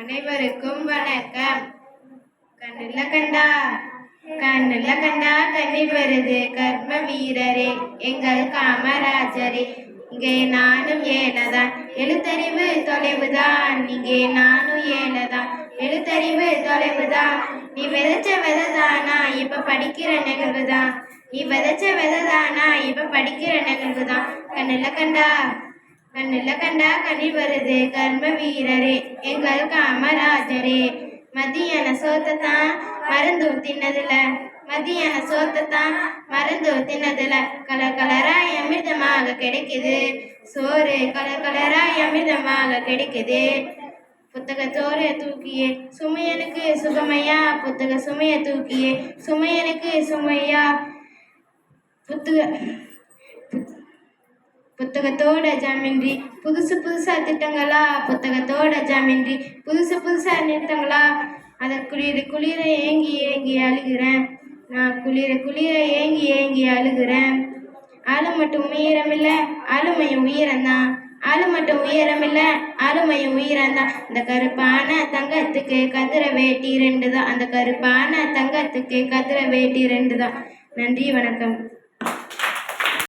அனைவருக்கும் வணக்கம். கண்ணுல கண்டா கண்ணுல கண்டா கண்ணி வருது கர்ம வீரரே எங்கள் காமராஜரே. இங்கே நானும் ஏனதான் எழுத்தறிவு தொலைவுதான். இங்கே நானும் ஏனதான் எழுத்தறிவு தொலைவுதான். நீ விதைச்ச விதைதானா இப்ப படிக்கிற நிகழ்வுதான். நீ விதைச்ச விதைதானா இப்ப படிக்கிற நிகழ்வுதான். கண்ணுல கண்டா கண்ணுல கண்டா கனி வருது. கர்ம வீரரே எங்கள் காமராஜரே. மதியான சோத்தத்தான் மருந்தும் தின்னதுல மதியான சோத்தத்தான் மருந்தும் தின்னதுல கலர் கலராய் அமிர்தமாக கிடைக்குது. சோறு கலர் கலராய் அமிர்தமாக கிடைக்குது. புத்தகத்தோடு தூக்கியே சுமையனுக்கு சுகமையா? புத்தக சுமைய தூக்கியே சுமையனுக்கு சுமையா? புத்தக புத்தகத்தோட ஜாமின்றி புதுசு புதுசாக திட்டங்களா புத்தகத்தோட ஜாமின்றி புதுசு புதுசாக திட்டங்களா அதை குளிர குளிர ஏங்கி ஏங்கி அழுகிறேன். நான் குளிர குளிர ஏங்கி ஏங்கி அழுகிறேன். ஆளு மட்டும் உயரமில்லை ஆளுமையும் உயரம்தான் ஆளு மட்டும் உயரமில்ல ஆளுமையும் உயரம்தான் இந்த கருப்பான தங்கத்துக்கு கதிர வேட்டி ரெண்டு தான் அந்த கருப்பான தங்கத்துக்கு கதிர வேட்டி ரெண்டு தான் நன்றி வணக்கம்.